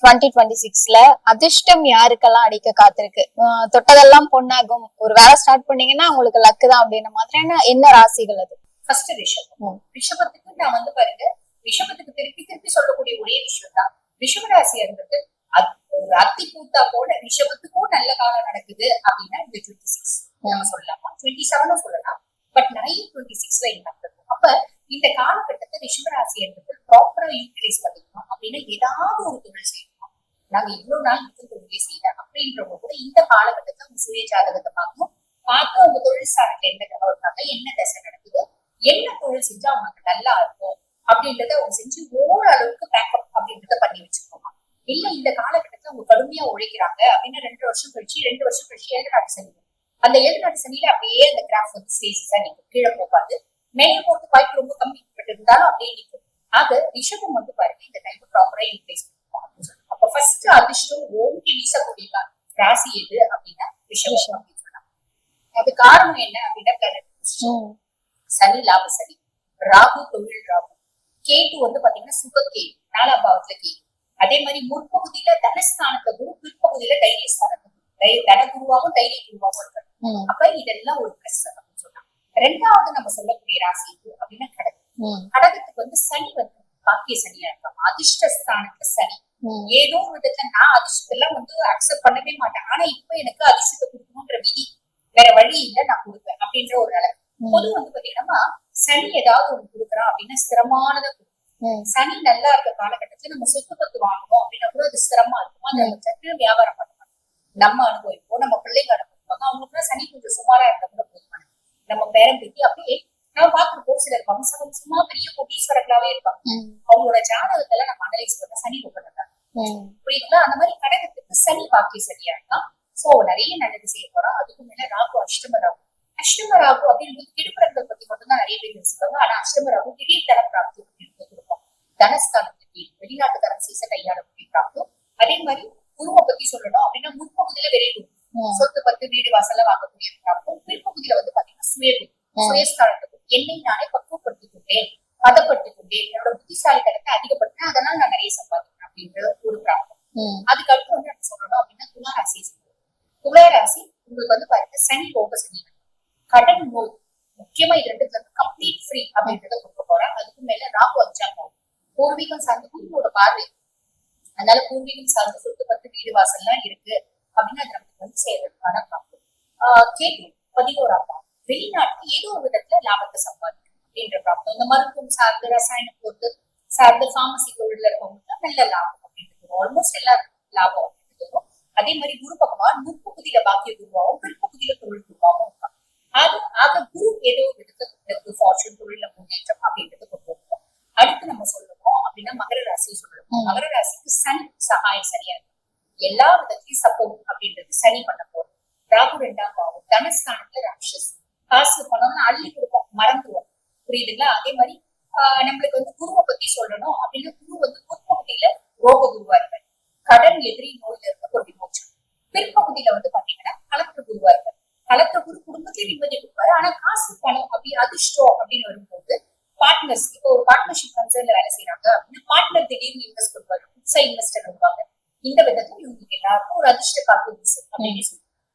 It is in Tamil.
டுவெண்ட்டி டுவெண்ட்டி சிக்ஸ்ல அதிர்ஷ்டம் யாருக்கெல்லாம் அடிக்க காத்திருக்கு? தொட்டதெல்லாம் பொன்னாகும். ஒரு வேலை ஸ்டார்ட் பண்ணீங்கன்னா உங்களுக்கு லக்கு தான் அப்படின்ற மாதிரியான என்ன ராசிகள் அது? ஃபர்ஸ்ட் ரிஷபம். ரிஷபத்துக்கு நான் வந்து பாருங்க ரிஷபத்துக்கு திருப்பி திருப்பி சொல்லக்கூடிய ஒரே விஷயம் தான். ரிஷபராசி இருந்தது ஒரு அத்தி பூத்தா போல ரிஷபத்துக்கும் நல்ல காலம் நடக்குது அப்படின்னா இந்த டுவெண்ட்டி சிக்ஸ் நம்ம சொல்லலாமா? டுவெண்ட்டி செவனும் சொல்லலாம். பட் நிறைய டுவெண்ட்டி சிக்ஸ்ல இருக்கும் அப்ப இந்த காலகட்டத்தை ரிஷபராசி இருந்தது ப்ராப்பரா யூட்டிலைஸ் பண்ணிக்கணும். அப்படின்னா ஏதாவது ஒரு தொழில் செய்யணும். நாங்க இவ்வளவு நாள் இந்த தொழிலே செய்யல அப்படின்றவங்க கூட இந்த காலகட்டத்தை உங்க சுய ஜாதகத்தை பார்க்கணும் பார்த்து அவங்க தொழில் ஸ்தானத்துல என்ன இருக்காங்க என்ன தசை நடக்குது என்ன தொழில் செஞ்சா அவங்களுக்கு நல்லா இருக்கும் அப்படின்றத அவங்க செஞ்சு ஓரளவுக்கு பேக்கப் அப்படின்றத பண்ணி வச்சுக்கோமா இல்ல இந்த காலகட்டத்துல அவங்க கடுமையா உழைக்கிறாங்க அப்படின்னு ரெண்டு வருஷம் கழிச்சு ரெண்டு வருஷம் கழிச்சு ஏழு நாட்டு சனி அந்த ஏழு நாட்டு சனியில அப்படியே அந்த கிராஃப் வந்து ஸ்டேஜஸா நீங்க கீழே போகாது. மேலே போறது வாய்ப்பு ரொம்ப கம்மி. பட்டு இருந்தாலும் அப்படியே நிற்கும். ஆக ரிஷபம் வந்து பாருங்க இந்த டைம் ப்ராப்பரா யூட்டிலைஸ் பண்ணுவோம் அப்படின்னு சொல்லுவாங்க அப்ப ஃபர்ஸ்ட் அதிர்ஷ்டம் ஓங்கி வீசக்கூடிய ராசி எது அப்படின்னா ரிஷபம் அப்படின்னு சொல்லலாம் அது காரணம் என்ன அப்படின்னா. சனி லாப சனி. ராகு தொழில் ராகு. கேது வந்து பாத்தீங்கன்னா சுக கேது. நாலாம் பாவத்துல கேது. அதே மாதிரி முற்பகுதியில தனஸ்தானத்தை குரு பிற்பகுதியில தைரியஸ்தானத்தை குரு. தை- தன குருவாகவும் தைரிய குருவாகவும் இருக்காரு. அப்ப இதெல்லாம் ஒரு பிளஸ் அப்படின்னு சொல்லலாம் ரெண்டாவது நம்ம சொல்லக்கூடிய ராசி எது அப்படின்னா கடகம். கடகத்துக்கு வந்து சனி வந்து பாக்கிய சனியா இருக்காங்க. அதிர்ஷ்டஸ்தானத்துல சனி. ம். ஏதோ ஒரு விதத்துல நான் அதிர்ஷ்டத்தெல்லாம் வந்து அக்செப்ட் பண்ணவே மாட்டேன் ஆனா இப்ப எனக்கு அதிர்ஷ்டத்தை கொடுக்கணுன்ற விதி வேற வழி இல்ல நான் கொடுப்பேன் அப்படின்ற ஒரு நிலை ம். பொது வந்து பாத்தீங்கன்னா சனி ஏதாவது ஒண்ணு கொடுக்குறான் அப்படின்னா ஸ்திரமானதை. சனி நல்லா இருக்க காலகட்டத்துல நம்ம சொத்து பத்து வாங்கணும் அப்படின்னா கூட அது ஸ்திரமா இருக்கும் அது நம்ம சட்டுன்னு வியாபாரம் பண்ண மாட்டோம் நம்ம அனுபவிப்போம் நம்ம பிள்ளைங்க அனுபவிப்பாங்க அவங்களுக்கு சனி கொஞ்சம் சுமாரா இருந்தா கூட போதுமான நம்ம பேரம் பேத்தி அப்படியே நம்ம பார்த்துருப்போம் சிலர் வம்ச வம்சமா பெரிய கோட்டீஸ்வரர்களாவே இருப்பாங்க. அவங்களோட ஜாதகத்துல நம்ம அனலைஸ் பண்ண சனி ரொம்ப. புரியுதுங்களா? அந்த மாதிரி கடகத்துக்கு சனி பாக்கிய சரியா இருக்கான் சோ நிறைய நல்லது செய்ய போறோம் அதுக்கு மேல ராகு அஷ்டம ராகு. அஷ்டம ராகு அப்படின்றது கெடுப்படங்கள் பத்தி மட்டும் தான் நிறைய பேர் யோசிப்பாங்க ஆனா அஷ்டம ராகு திடீர் தன பிராப்தி அப்படின்னு கொடுக்கும். தனஸ்தானத்துக்கு வெளிநாட்டு கரன்சிஸை கையாளக்கூடிய பிராப்தம். அதே மாதிரி குருவை பத்தி சொல்லணும் அப்படின்னா முற்பகுதியில ம். சொத்து பத்து வீடு வாசல்ல வாங்கக்கூடிய பிராப்தம். பிற்பகுதியில வந்து பாத்தீங்கன்னா சுயகுரு ம். சுயஸ்தானத்துக்கு என்னை நானே பக்குவப்படுத்திக் கொண்டேன் பதப்படுத்திக் கொண்டேன். என்னோட புத்திசாலித்தனத்தை அதிகப்படுத்தினேன். அதனால நான் நிறைய சம்பாதிக்கிறேன் அப்படின்ற ஒரு பிராப்தம் ம். அதுக்கு அடுத்து வந்து நம்ம சொல்லணும் அப்படின்னா துளாராசி துளாராசி உங்களுக்கு வந்து பாருங்க சனி ரோக சனி கடன் நோய் முக்கியமா இது ரெண்டுல இருந்து கம்ப்ளீட் ஃப்ரீ அப்படின்றத கொடுக்க போறாங்க அதுக்கு மேல ராகு அஞ்சாம் பாவம். பூர்வீகம் சார்ந்த குருவோட பார்வை. அதனால பூர்வீகம் சார்ந்த சொத்து பத்து வீடு வாசல்லாம் இருக்கு அப்படின்னு அது நமக்கு வந்து பிராப்தம் ஆஹ் கேட்டு பதினோராம் பாவம். வெளிநாட்டுல ஏதோ ஒரு விதத்துல லாபத்தை சம்பாதிக்கும் அப்படின்ற பிராப்தம் இந்த மருத்துவம் சார்ந்து ரசாயன பொருத்து சார்ந்து ஃபார்மசி தொழில இருக்கவங்களுக்கு நல்ல லாபம் அப்படின்றது ஆல்மோஸ்ட் எல்லாருக்கும் லாபம் அப்படின்றது வரும். அதே மாதிரி குரு பகவான் முற்பகுதியில பாக்கிய குருவாகவும் பிற்பகுதியில தொழில் குருவாகவும் இருக்காங்க அது ஆக குரு ஏதோ ஒரு விதத்துல ஃபார்ச்சூன் தொழில முன்னேற்றம் அப்படின்றது கொண்டு வருவோம் அடுத்து நம்ம சொல்லணும் அப்படின்னா மகர ராசி சொல்லணும். மகர ராசிக்கு சனி சகாயம் சரியா இருக்கு. எல்லா விதத்திலையும் சப்போர்ட் அப்படின்றது சனி பண்ண போறோம் ராகு ரெண்டாம் பாவம் தனஸ்தானத்துல ராட்சஸ். காசு பணம்னு அள்ளி கொடுப்போம் மறந்துருவோம் புரியுதுங்களா? அதே மாதிரி ஆஹ் நம்மளுக்கு வந்து குருவை பத்தி சொல்லணும் அப்படின்னா குரு வந்து முற்பகுதியில ரோக குருவா இருக்காரு கடன் எதிரி நோயில இருக்க ஒரு விமோச்சம் பிற்பகுதியில வந்து பாத்தீங்கன்னா கலத்திர குருவா இருக்காரு கலத்திர குரு குடும்பத்திலே நிம்மதி கொடுப்பாரு ஆனா காசு பணம் அப்படி அதிர்ஷ்டம் அப்படின்னு வரும்போது பார்ட்னர்ஸ் இப்போ ஒரு பார்ட்னர்ஷிப் கன்சர்ன்ல வேலை செய்யறாங்க அப்படின்னா பார்ட்னர் திடீர்னு இன்வெஸ்ட் பண்ணுவாரு. புதுசா இன்வெஸ்டர் வருவாங்க இந்த விதத்துல இவங்களுக்கு எல்லாருக்கும் ஒரு அதிர்ஷ்ட காத்து அப்படின்னு சொல்லுவாங்க